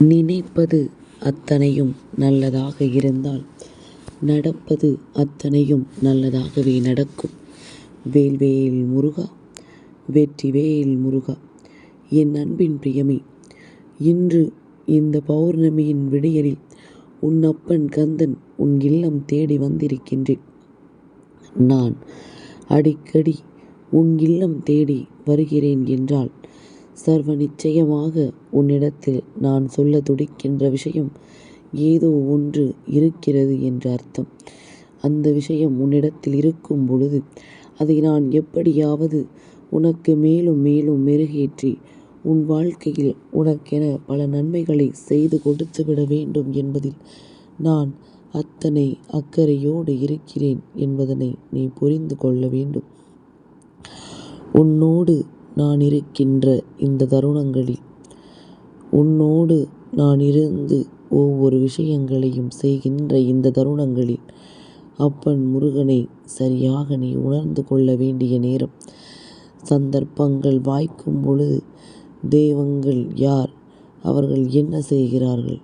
நினைப்பது அத்தனையும் நல்லதாக இருந்தால் நடப்பது அத்தனையும் நல்லதாகவே நடக்கும். வேல்வேல் முருகா வெற்றிவேல் முருகா என் அன்பின் பிரியமே இன்று இந்த பௌர்ணமியின் விடியலில் உன் அப்பன் கந்தன் உன் இல்லம் தேடி வந்திருக்கின்றேன். நான் அடிக்கடி உன் இல்லம் தேடி வருகிறேன் என்றால் சர்வ நிச்சயமாக உன்னிடத்தில் நான் சொல்ல துடிக்கின்ற விஷயம் ஏதோ ஒன்று இருக்கிறது என்று அர்த்தம். அந்த விஷயம் உன்னிடத்தில் இருக்கும் பொழுது அதை நான் எப்படியாவது உனக்கு மேலும் மேலும் மெருகேற்றி உன் வாழ்க்கையில் உனக்கென பல நன்மைகளை செய்து கொடுத்துவிட வேண்டும் என்பதில் நான் அத்தனை அக்கறையோடு இருக்கிறேன் என்பதனை நீ புரிந்து கொள்ள வேண்டும். உன்னோடு நான் இருக்கின்ற இந்த தருணங்களில் உன்னோடு நான் இருந்து ஒவ்வொரு விஷயங்களையும் செய்கின்ற இந்த தருணங்களில் அப்பன் முருகனை சரியாக நீ உணர்ந்து கொள்ள வேண்டிய நேரம். சந்தர்ப்பங்கள் வாய்க்கும் பொழுது தெய்வங்கள் யார் அவர்கள் என்ன செய்கிறார்கள்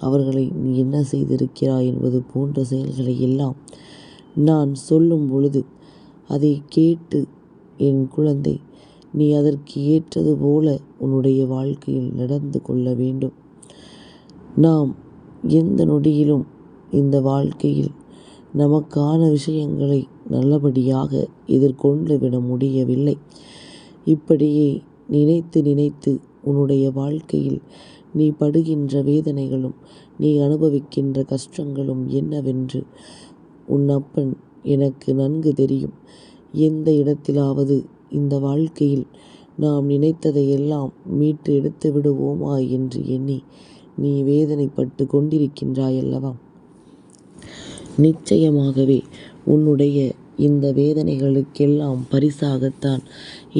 அவர்களை நீ என்ன செய்திருக்கிறாய் என்பது போன்ற செயல்களை எல்லாம் நான் சொல்லும் பொழுது அதை கேட்டு என் குழந்தை நீ அதற்கு ஏற்றது போல உன்னுடைய வாழ்க்கையில் நடந்து கொள்ள வேண்டும். நாம் எந்த நொடியிலும் இந்த வாழ்க்கையில் நமக்கான விஷயங்களை நல்லபடியாக எதிர்கொண்டு விட முடியவில்லை. இப்படியே நினைத்து நினைத்து உன்னுடைய வாழ்க்கையில் நீ படுகின்ற வேதனைகளும் நீ அனுபவிக்கின்ற கஷ்டங்களும் என்னவென்று உன் அப்பன் எனக்கு நன்கு தெரியும். எந்த இடத்திலாவது இந்த வாழ்க்கையில் நாம் நினைத்ததையெல்லாம் மீட்டு எடுத்து விடுவோமா என்று எண்ணி நீ வேதனைப்பட்டு கொண்டிருக்கின்றாயல்லவா நிச்சயமாகவே உன்னுடைய இந்த வேதனைகளுக்கெல்லாம் பரிசாகத்தான்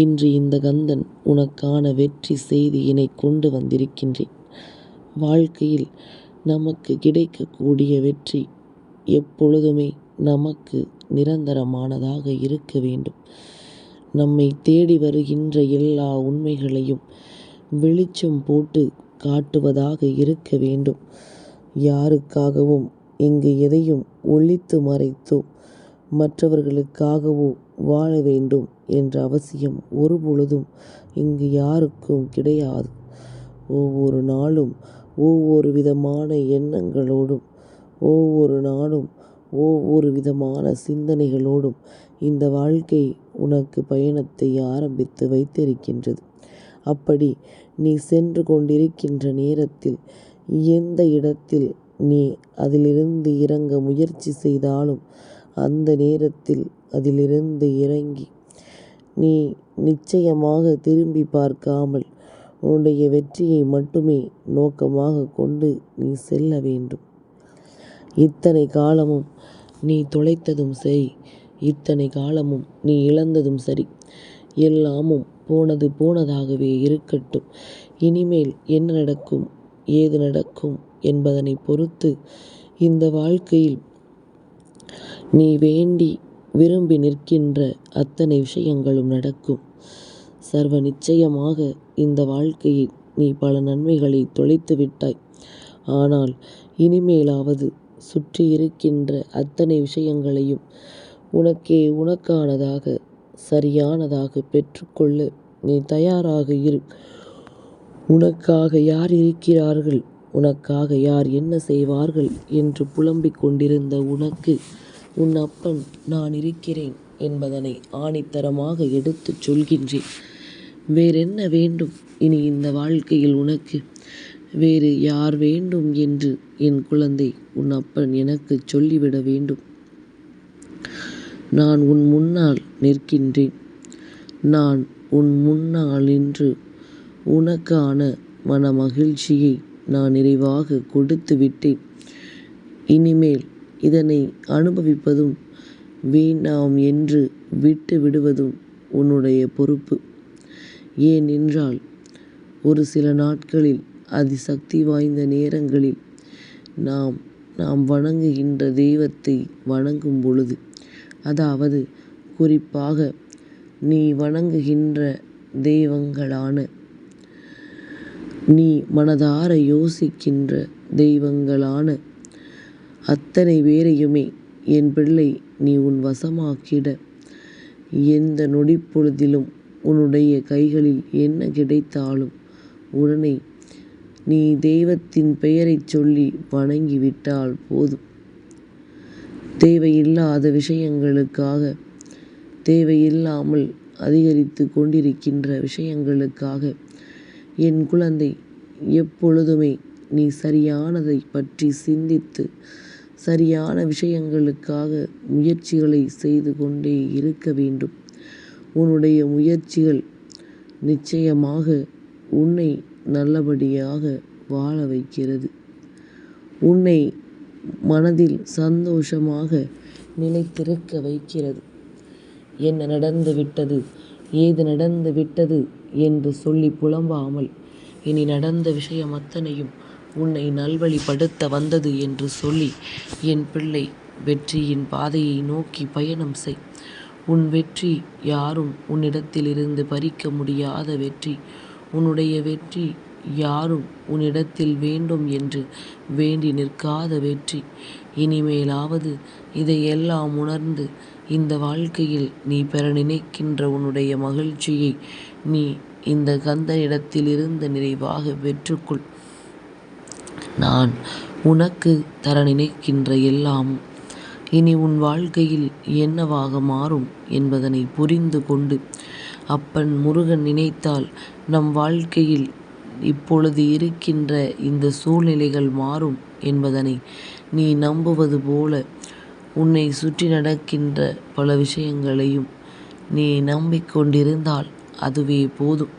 இன்று இந்த கந்தன் உனக்கான வெற்றி செய்தியினை கொண்டு வந்திருக்கின்றேன். வாழ்க்கையில் நமக்கு கிடைக்கக்கூடிய வெற்றி எப்பொழுதுமே நமக்கு நிரந்தரமானதாக இருக்க வேண்டும். நம்மை தேடி வருகின்ற எல்லா உண்மைகளையும் வெளிச்சம் போட்டு காட்டுவதாக இருக்க வேண்டும். யாருக்காகவும் இங்கு எதையும் ஒளித்து மறைத்தோ மற்றவர்களுக்காகவோ வாழ வேண்டும் என்ற அவசியம் ஒருபொழுதும் இங்கு யாருக்கும் கிடையாது. ஒவ்வொரு நாளும் ஒவ்வொரு விதமான எண்ணங்களோடும் ஒவ்வொரு நாளும் ஒவ்வொரு விதமான சிந்தனைகளோடும் இந்த வாழ்க்கை உனக்கு பயணத்தை ஆரம்பித்து வைத்திருக்கின்றது. அப்படி நீ சென்று கொண்டிருக்கின்ற நேரத்தில் எந்த இடத்தில் நீ அதிலிருந்து இறங்க முயற்சி செய்தாலும் அந்த நேரத்தில் அதிலிருந்து இறங்கி நீ நிச்சயமாக திரும்பிப் பார்க்காமல் உன்னுடைய வெற்றியை மட்டுமே நோக்கமாகக் கொண்டு நீ செல்ல வேண்டும். இத்தனை காலமும் நீ தொலைத்ததும் சரி இத்தனை காலமும் நீ இழந்ததும் சரி எல்லாமும் போனது போனதாகவே இருக்கட்டும். இனிமேல் என்ன நடக்கும் ஏது நடக்கும் என்பதனை பொறுத்து இந்த வாழ்க்கையில் நீ வேண்டி விரும்பி நிற்கின்ற அத்தனை விஷயங்களும் நடக்கும். சர்வ நிச்சயமாக இந்த வாழ்க்கையில் நீ பல நன்மைகளை தொலைத்து விட்டாய். ஆனால் இனிமேலாவது சுற்றி இருக்கின்ற அத்தனை விஷயங்களையும் உனக்கே உனக்கானதாக சரியானதாக பெற்றுக்கொள்ள நீ தயாராக இரு. உனக்காக யார் இருக்கிறார்கள் உனக்காக யார் என்ன செய்வார்கள் என்று புலம்பிக் கொண்டிருந்த உனக்கு உன் அப்பன் நான் இருக்கிறேன் என்பதனை ஆணித்தரமாக எடுத்துச் சொல்கின்றேன். வேறென்ன வேண்டும் இனி இந்த வாழ்க்கையில் உனக்கு? வேறு யார் வேண்டும் என்று என் குழந்தை உன் அப்பன் எனக்குச் சொல்லிவிட வேண்டும். நான் உன் முன்னால் நிற்கின்றேன். நான் உன் முன்னால் நின்று உனக்கான மன மகிழ்ச்சியை நான் நிறைவாக கொடுத்து விட்டேன். இனிமேல் இதனை அனுபவிப்பதும் வேண்டாம் என்று விட்டு விடுவதும் உன்னுடைய பொறுப்பு. ஏனென்றால் ஒரு சில நாட்களில் அதிசக்தி வாய்ந்த நேரங்களில் நாம் நாம் வணங்குகின்ற தெய்வத்தை வணங்கும் பொழுது அதாவது குறிப்பாக நீ வணங்குகின்ற தெய்வங்களான நீ மனதார யோசிக்கின்ற தெய்வங்களான அத்தனை பேரையுமே என் பிள்ளை நீ உன் வசமாக்கிட. எந்த நொடிப்பொழுதிலும் உன்னுடைய கைகளில் என்ன கிடைத்தாலும் உடனே நீ தெய்வத்தின் பெயரைச் சொல்லி வணங்கிவிட்டால் போதும். தேவையில்லாத விஷயங்களுக்காக தேவையில்லாமல் அதிகரித்து கொண்டிருக்கின்ற விஷயங்களுக்காக என் குழந்தை எப்பொழுதுமே நீ சரியானதை பற்றி சிந்தித்து சரியான விஷயங்களுக்காக முயற்சிகளை செய்து கொண்டே இருக்க வேண்டும். உன்னுடைய முயற்சிகள் நிச்சயமாக உன்னை நல்லபடியாக வாழ வைக்கிறது. உன்னை மனதில் சந்தோஷமாக நிலைத்திருக்க வைக்கிறது. என்ன நடந்து விட்டது? ஏது நடந்து விட்டது என்று சொல்லி புலம்பாமல் இனி நடந்த விஷயம் அத்தனையும் உன்னை நல்வழிப்படுத்த வந்தது என்று சொல்லி என் பிள்ளை வெற்றியின் பாதையை நோக்கி பயணம் செய். உன் வெற்றி யாரும் உன்னிடத்திலிருந்து பறிக்க முடியாத வெற்றி. உன்னுடைய வெற்றி யாரும் உன்னிடத்தில் வேண்டும் என்று வேண்டி நிற்காத வெற்றி. இனிமேலாவது இதையெல்லாம் உணர்ந்து இந்த வாழ்க்கையில் நீ பெற நினைக்கின்ற உன்னுடைய மகிழ்ச்சியை நீ இந்த கந்தனிடத்திலிருந்து நிறைவாக பெற்றுக்கொள். நான் உனக்கு தர நினைக்கின்ற எல்லாம் இனி உன் வாழ்க்கையில் என்னவாக மாறும் என்பதனை புரிந்து கொண்டு அப்பன் முருகன் நினைத்தால் நம் வாழ்க்கையில் இப்பொழுது இருக்கின்ற இந்த சூழ்நிலைகள் மாறும் என்பதனை நீ நம்புவது போல உன்னை சுற்றி நடக்கின்ற பல விஷயங்களையும் நீ நம்பிக்கொண்டிருந்தால் அதுவே போதும்.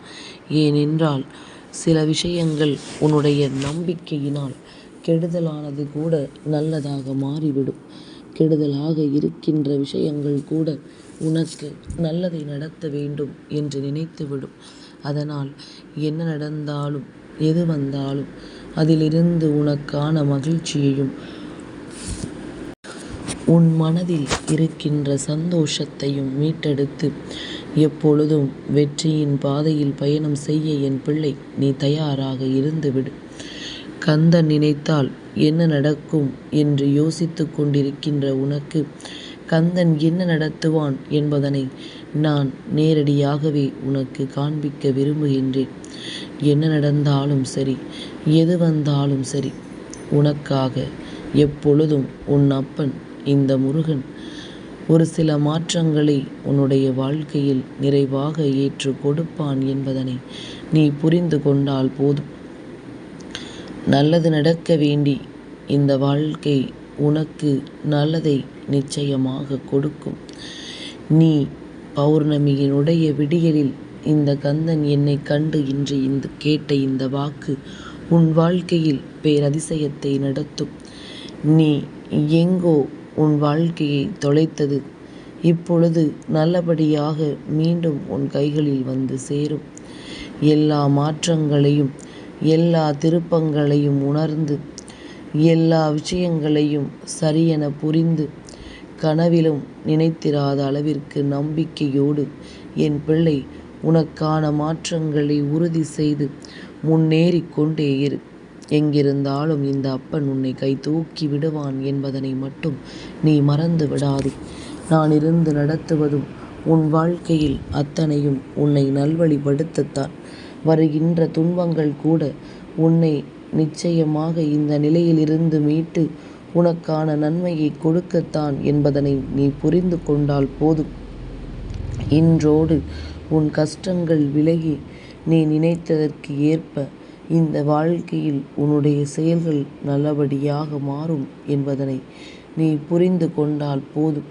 ஏனென்றால் சில விஷயங்கள் உன்னுடைய நம்பிக்கையினால் கெடுதலானது கூட நல்லதாக மாறிவிடும். கெடுதலாக இருக்கின்ற விஷயங்கள் கூட உனக்கு நல்லதை நடத்த வேண்டும் என்று நினைத்துவிடும். அதனால் என்ன நடந்தாலும் எது வந்தாலும் அதிலிருந்து உனக்கான மகிழ்ச்சியையும் உன் மனதில் இருக்கின்ற சந்தோஷத்தையும் மீட்டெடுத்து எப்பொழுதும் வெற்றியின் பாதையில் பயணம் செய்ய என் பிள்ளை நீ தயாராக இருந்துவிடு. கந்தன் நினைத்தால் என்ன நடக்கும் என்று யோசித்து கொண்டிருக்கின்ற உனக்கு? கந்தன் என்ன நடத்துவான் என்பதனை நான் நேரடியாகவே உனக்கு காண்பிக்க விரும்புகின்றேன். என்ன நடந்தாலும் சரி எது வந்தாலும் சரி உனக்காக எப்பொழுதும் உன் அப்பன் இந்த முருகன் ஒரு சில மாற்றங்களை உன்னுடைய வாழ்க்கையில் நிறைவாக ஏற்று கொடுப்பான் என்பதனை நீ புரிந்து கொண்டால் போதும். நல்லது நடக்க வேண்டி இந்த வாழ்க்கை உனக்கு நல்லதை நிச்சயமாக கொடுக்கும். நீ பௌர்ணமியினுடைய விடியலில் இந்த கந்தன் என்னை கண்டு இன்று இந்த கேட்ட இந்த வாக்கு உன் வாழ்க்கையில் பேரதிசயத்தை நடத்தும். நீ எங்கோ உன் வாழ்க்கையை தொலைத்தது. இப்பொழுது நல்லபடியாக மீண்டும் உன் கைகளில் வந்து சேரும். எல்லா மாற்றங்களையும் எல்லா திருப்பங்களையும் உணர்ந்து எல்லா விஷயங்களையும் சரியென புரிந்து கனவிலும் நினைத்திராத அளவிற்கு நம்பிக்கையோடு என் பிள்ளை உனக்கான மாற்றங்களை உறுதி செய்து முன்னேறி கொண்டே இரு. எங்கிருந்தாலும் இந்த அப்பன் உன்னை கை தூக்கி விடுவான் என்பதனை மட்டும் நீ மறந்து விடாதே. நான் இருந்து நடத்துவதும் உன் வாழ்க்கையில் அத்தனையும் உன்னை நல்வழிப்படுத்தத்தான். வருகின்ற துன்பங்கள் கூட உன்னை நிச்சயமாக இந்த நிலையிலிருந்து மீட்டு உனக்கான நன்மையை கொடுக்கத்தான் என்பதனை நீ புரிந்து கொண்டால் போதும். இன்றோடு உன் கஷ்டங்கள் விலகி நீ நினைத்ததற்கு ஏற்ப இந்த வாழ்க்கையில் உன்னுடைய செயல்கள் நல்லபடியாக மாறும் என்பதனை நீ புரிந்து கொண்டால் போதும்.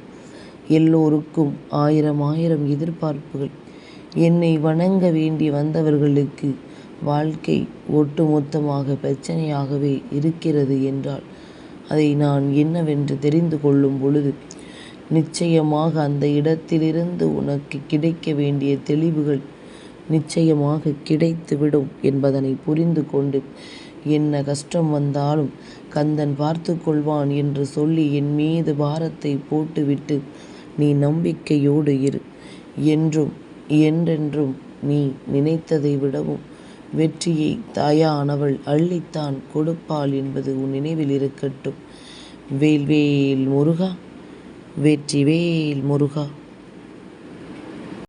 எல்லோருக்கும் ஆயிரம் ஆயிரம் எதிர்பார்ப்புகள். என்னை வணங்க வேண்டி வந்தவர்களுக்கு வாழ்க்கை ஒட்டுமொத்தமாக பிரச்சனையாகவே இருக்கிறது என்றால் அதை நான் என்னவென்று தெரிந்து கொள்ளும் பொழுது நிச்சயமாக அந்த இடத்திலிருந்து உனக்கு கிடைக்க வேண்டிய தெளிவுகள் நிச்சயமாக கிடைத்துவிடும் என்பதனை புரிந்து கொண்டு என்ன கஷ்டம் வந்தாலும் கந்தன் பார்த்து கொள்வான் என்று சொல்லி என் மீது பாரத்தை போட்டுவிட்டு நீ நம்பிக்கையோடு இரு என்றும் என்றென்றும் நீ நினைத்ததை விடவும் வெற்றியை தாயானவள் அள்ளித்தான் கொடுப்பாள் என்பது உன் நினைவில் இருக்கட்டும். வேல்வேல் முருகா வெற்றிவேல் முருகா.